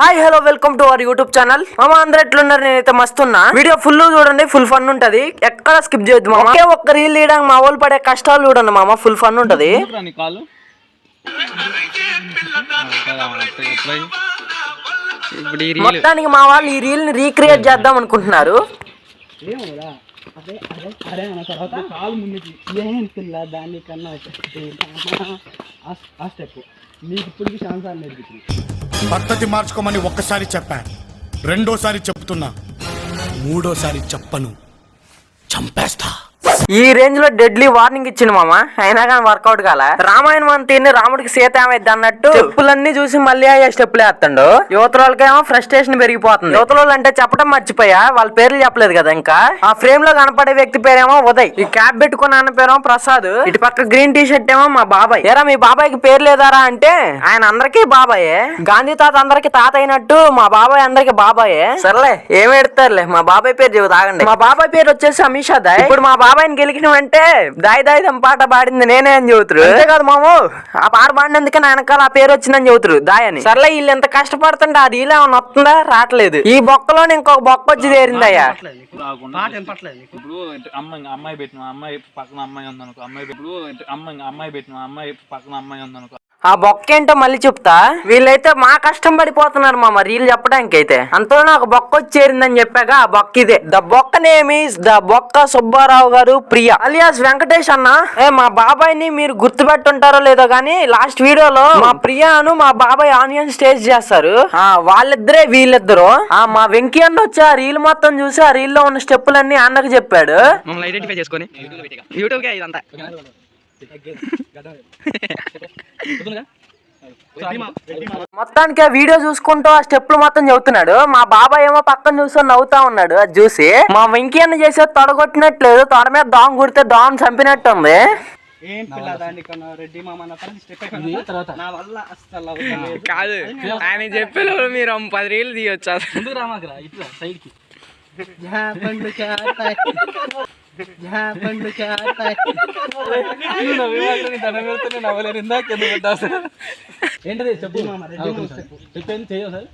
Hi hello welcome to our YouTube channel మామ అందరూ ఎట్లున్నారు? నేనైతే మస్తున్నా. వీడియో ఫుల్ చూడండి ఫుల్ ఫన్ ఉంటది. ఎక్కడ స్కిప్ చేయొద్దు మామ. ఒకే ఒక్క రీల్ తీయడానికి మా వాళ్ళు పడే కష్టాలు చూడండి మామ ఫుల్ ఫన్ ఉంటది. మొత్తానికి మా వాళ్ళు ఈ రీల్ని రీక్రియేట్ చేద్దాం అనుకుంటున్నారు. అదే అదే అదే అన్న తర్వాత కాలు ముందుకి. ఏం పిల్ల దానికన్నా ఆ స్టెప్ మీకు ఇప్పటికి ఛాన్స్ అని నేర్పించింది పద్ధతి మార్చుకోమని ఒక్కసారి చెప్పా. రెండోసారి చెప్తున్నా. మూడోసారి చెప్పను. చంపేస్తా. ఈ రేంజ్లో డెడ్లీ వార్నింగ్ ఇచ్చింది మామ. అయినా కానీ వర్కౌట్ కాల? రామాయణం తిని రాముడికి సీత ఏమైద్ది అన్నట్టు స్టెప్పులన్నీ చూసి మళ్ళీ అయ్యే స్టెప్పులు వేస్తాడు. యువతలకేమో ఫ్రస్ట్రేషన్ పెరిగిపోతుంది. యువతలు అంటే చెప్పడం మర్చిపోయా. వాళ్ళ పేర్లు చెప్పలేదు కదా ఇంకా. ఆ ఫ్రేమ్లో కనపడే వ్యక్తి పేరేమో ఉదయ్. ఈ క్యాప్ పెట్టుకున్న అన్న పేరేమో ప్రసాద్. ఇటు పక్క గ్రీన్ టీ షర్ట్ ఏమో మా బాబాయ్. ఏరా మీ బాబాయ్కి పేరు లేదారా అంటే ఆయన అందరికీ బాబాయే. గాంధీ తాత అందరికి తాత అయినట్టు మా బాబాయ్ అందరికి బాబాయే. సర్లే ఏమి ఎడతారులే? మా బాబాయ్ పేరు చెబుతా మా బాబాయ్ పేరు వచ్చేసి అమిషా దాయ్ ఇప్పుడు మా బాబాయ్ గెలికినవంటే దాయి దాయి దమ్ పాట పాడింది నేనే అని చెబుతారు అంతే కాదు మాము ఆ పాట పాడినందుకే నా వెనకాల ఆ పేరు వచ్చిందని చెబుతారు దాయ్ అని సర్లే వీళ్ళు ఎంత కష్టపడుతుంటే అది ఇలా ఏమన్నా వస్తుందా? రావట్లేదు. ఈ బొక్కలోనే ఇంకొక బొక్క వచ్చి నీకు? ఇప్పుడు అమ్మాయి అమ్మాయి పెట్టిన అమ్మాయి పక్కన అమ్మాయి ఉందనుకో అమ్మాయి ఇప్పుడు అమ్మాయి అమ్మాయి పెట్టిన అమ్మాయి పక్కన అమ్మాయి ఉందనుకో. ఆ బొక్క ఏంటో మళ్ళీ చెప్తా. వీళ్ళైతే మా కష్టం పడిపోతున్నారు మామ రీల్ చెప్పడానికి అయితే అంతలో నాకు బొక్క వచ్చి చేరిందని చెప్పాక ఆ బొక్క ఇదే. ద బొక్క నేమీస్ ద బొక్క సుబ్బారావు గారు ప్రియ. అలియాస్ వెంకటేష్ అన్న. ఏ మా బాబాయ్ని మీరు గుర్తుపెట్టుంటారో లేదో గానీ లాస్ట్ వీడియోలో మా ప్రియాను మా బాబాయ్ ఆనియన్ స్టేజ్ చేస్తారు. ఆ వాళ్ళిద్దరే వీళ్ళిద్దరు. ఆ మా వెంకీ అన్న వచ్చి ఆ రీల్ మొత్తం చూసి ఆ రీల్లో ఉన్న స్టెప్పులన్నీ అన్నకు చెప్పాడు. ఐడెంటిఫై చేసుకొని. యూట్యూబ్ ఇదంతా. మొత్తానికి ఆ వీడియో చూసుకుంటూ ఆ స్టెప్లు మొత్తం చెబుతున్నాడు. మా బాబాయ్ ఏమో పక్కన చూసుకొని నవ్వుతా ఉన్నాడు అది చూసి. మా వెంకీ అన్న చేసే తొడగొట్టినట్లేదు తొడ మీద దోమ కుడితే దోమ చంపినట్టు ఉంది ఏం పిల్ల దానికన్నా రెడ్డి మామ అన్న తర్వాత స్టెప్ అయిపోయిన తర్వాత. నా వల్ల అస్సలు అవ్వలేదు. కాదు. ఆయన చెప్పే మీరు పది రీలు తీయొచ్చు ఏంటది? చెప్పు. మామ? రెడ్డి మామ? చెప్పేది చేయవు సార్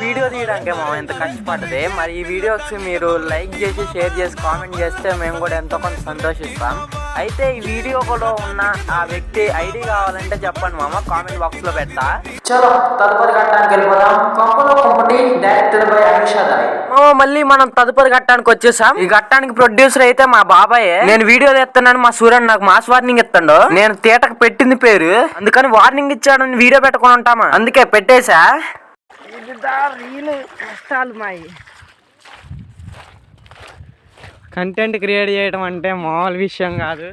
వీడియో తీయడానికి మా ఎంత కష్టపడ్డది మరి ఈ వీడియోకి మీరు లైక్ చేసి షేర్ చేసి కామెంట్ చేస్తే మేము కూడా ఎంతో కొంత సంతోషిస్తాం. అయితే ఈ వీడియోలో ఉన్న ఆ వ్యక్తి ఐడి కావాలంటే చెప్పండి మామ కామెంట్ బాక్స్లో పెడతా. చలో తదుపరి ఘట్టానికి వెళ్ళిపోదాం. కొంపలో కొంపటి డైరెక్టెడ్ బై అమిషాదాయ్ మామ మళ్ళీ మనం తదుపరి ఘట్టానికి వచ్చేసాం. ఈ ఘట్టానికి ప్రొడ్యూసర్ అయితే మా బాబాయ్. నేను వీడియో తెస్తున్నాను మా సూర్యన్ నాకు మాస్ వార్నింగ్ ఇస్తాడు. నేను తీటకు పెట్టింది పేరు. అందుకని వార్నింగ్ ఇచ్చాడని వీడియో పెట్టుకొని ఉంటామా? అందుకే పెట్టేశా. కంటెంట్ క్రియేట్ చేయడం అంటే మామూలు విషయం కాదు.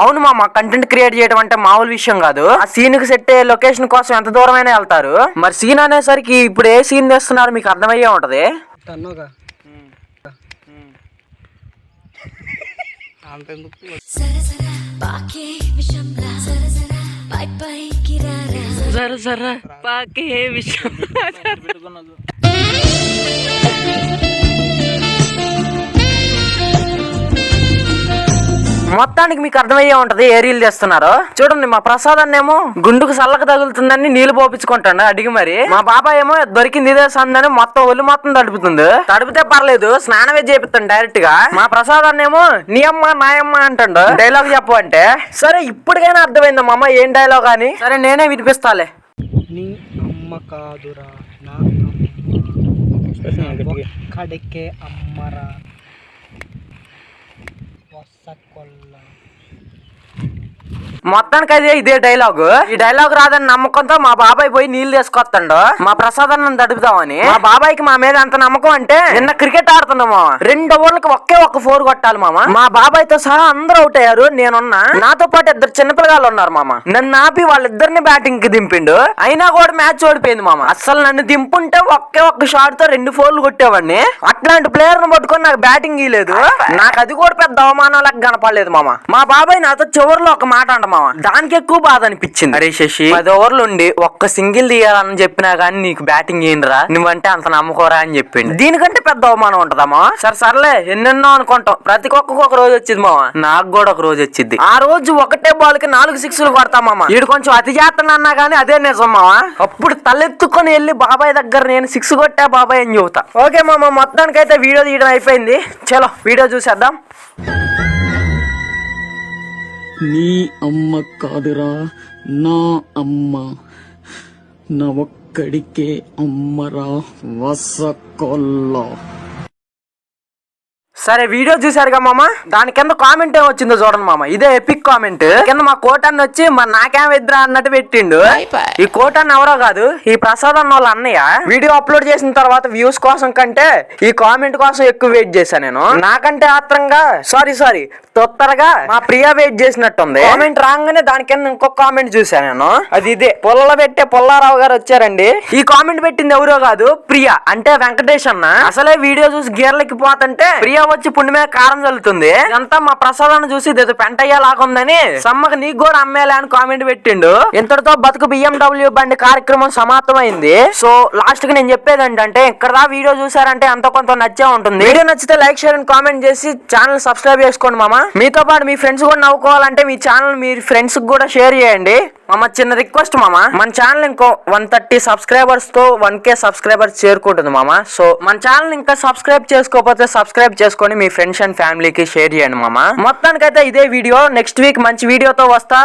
అవును మామ కంటెంట్ క్రియేట్ చేయడం అంటే మామూలు విషయం కాదు. ఆ సీన్కి సెట్ అయ్యే లొకేషన్ కోసం ఎంత దూరమైనా వెళ్తారు. మరి సీన్ అనేసరికి ఇప్పుడు ఏ సీన్ తెస్తున్నారు మీకు అర్థమయ్యే ఉంటది. జర జర పాకే విషయం. మొత్తానికి మీకు అర్థమయ్యే ఉంటది ఏ రీల్ చేస్తున్నారు. చూడండి మా ప్రసాద్ అన్నేమో గుండుకు సల్లక తగులుతుందని నీళ్ళు పోపించుకుంటాడు అడిగి మరి. మా బాబాయ్ ఏమో దొరికింది ఇదే సందని మొత్తం ఒళ్ళు మొత్తం తడుపుతుంది. తడిపితే పర్లేదు స్నానమే చేపిస్తాను డైరెక్ట్గా. మా ప్రసాద్ అన్నేమో నీ అమ్మ నాయమ్మ అంటాడు. డైలాగ్ చెప్పు అంటే. సరే ఇప్పటికైనా అర్థమైందా మా అమ్మ ఏం డైలాగ్ అని? సరే నేనే వినిపిస్తాలే. నీ అమ్మ కాదురా నా అమ్మ. కడికే అమ్మరా. सकल మొత్తానికి అదే ఇదే డైలాగ్ ఈ డైలాగ్ రాదని నమ్మకంతో మా బాబాయ్ పోయి నీళ్ళు తీసుకొస్తాడు. మా ప్రసాదాన్ని అన్నం తడుపుదామని. మా బాబాయ్కి మా మీద అంత నమ్మకం అంటే నిన్న క్రికెట్ ఆడుతున్నాం మామ. రెండు ఓవర్లకి ఒకే ఒక్క ఫోర్ కొట్టాలి మామ. మా బాబాయ్తో సహా అందరూ అవుట్ అయ్యారు నేనున్నా. నాతో పాటు ఇద్దరు చిన్నపిల్లగాళ్ళు ఉన్నారు మామ. నన్ను ఆపి వాళ్ళిద్దరిని బ్యాటింగ్కి దింపిండు. అయినా కూడా మ్యాచ్ ఓడిపోయింది మామ. అసలు నన్ను దింపుంటే ఒకే ఒక్క షాట్తో రెండు ఫోర్లు కొట్టేవాడిని. అట్లాంటి ప్లేయర్ను పట్టుకొని నాకు బ్యాటింగ్ ఇయ్యలేదు. నాకు అది కూడా పెద్ద అవమానం లెక్క కనపడలేదు మామ. మా బాబాయ్ నాతో చివరిలో ఒక మాట అంట మామ దానికి ఎక్కువ బాధ అనిపించింది. అరే శశి. పది ఓవర్లు ఉండి ఒక్క సింగిల్ తీయాలని చెప్పినా గానీ నీకు బ్యాటింగ్ ఏందిరా? నువ్వంటే అంత నమ్మకోరా అని చెప్పిండు. దీనికంటే పెద్ద అవమానం ఉంటదమ్మా సరే సర్లే ఎన్నెన్నో అనుకుంటాం. ప్రతి ఒక్కరికి ఒక రోజు వచ్చింది మామ నాకు కూడా ఒక రోజు వచ్చింది. ఆ రోజు ఒకటే బాల్కి నాలుగు సిక్స్లు కొడతాం మామ. వీడు కొంచెం అతి చేస్తాను అన్నా గానీ అదే నిజం మామ అప్పుడు తలెత్తుకొని వెళ్ళి బాబాయ్ దగ్గర నేను సిక్స్ కొట్టా బాబాయ్ అని చెబుతా. ఓకే మామ మొత్తానికైతే వీడియో తీయడం అయిపోయింది. చలో వీడియో చూసేద్దాం. నీ అమ్మ కాదురా నా అమ్మ. నా ఒక్కడికే అమ్మరా వసకొల్ల. సరే వీడియో చూసారుగా మామ? దాని కింద కామెంట్ ఏం వచ్చిందో చూడండి మామ. ఇదే ఎపిక్ కామెంట్ కింద మా కోటాన్ని వచ్చి మరి నాకేం ఇద్దరా అన్నట్టు పెట్టిండు. ఈ కోటాన్ని ఎవరో కాదు ఈ ప్రసాద్ అన్న వాళ్ళ అన్నయ్య వీడియో అప్లోడ్ చేసిన తర్వాత వ్యూస్ కోసం కంటే ఈ కామెంట్ కోసం ఎక్కువ వెయిట్ చేశా నేను. నాకంటే ఆత్రంగా సారీ సారీ తొత్తరగా మా ప్రియా వెయిట్ చేసినట్టుంది. కామెంట్ రాగానే దాని కింద ఇంకొక కామెంట్ చూసా నేను. అది ఇదే పొల్ల పెట్టే పొల్లారావు గారు వచ్చారండి. ఈ కామెంట్ పెట్టింది ఎవరో కాదు ప్రియా అంటే వెంకటేష్ అన్న. అసలే వీడియో చూసి గీర్లకి పోతుంటే ప్రియా వచ్చి పుండి మీద కారం చల్లుతుంది. ఇదంతా మా ప్రసాదాన్ని చూసి ఇది లాగా ఉందని సమ్మకి నీకు కూడా అమ్మేలే అని కామెంట్ పెట్టిండు. ఇంతటితో బతుకు బిఎండబ్ల్యూ బండి కార్యక్రమం సమాప్తమైంది. సో లాస్ట్కి నేను చెప్పేది ఏంటంటే ఇక్కడ దా వీడియో చూసారంటే అంత కొంత నచ్చే ఉంటుంది. వీడియో నచ్చితే లైక్ షేర్ అండ్ కామెంట్ చేసి ఛానల్ సబ్స్క్రైబ్ చేసుకోండి మామ. మీతో పాటు మీ ఫ్రెండ్స్ కూడా నవ్వుకోవాలంటే మీ ఛానల్ మీ ఫ్రెండ్స్ కూడా షేర్ చేయండి. మామ చిన్న రిక్వెస్ట్ మామ. మన ఛానల్ ఇంకో వన్ థర్టీ సబ్స్క్రైబర్స్తో వన్ కే సబ్స్క్రైబర్స్ చేరుకుంటుంది మామ. సో మన ఛానల్ ఇంకా సబ్స్క్రైబ్ చేసుకోకపోతే సబ్స్క్రైబ్ చేసుకొని మీ ఫ్రెండ్స్ అండ్ ఫ్యామిలీకి షేర్ చేయండి మామ. మొత్తానికైతే ఇదే వీడియో. నెక్స్ట్ వీక్ మంచి వీడియోతో వస్తా.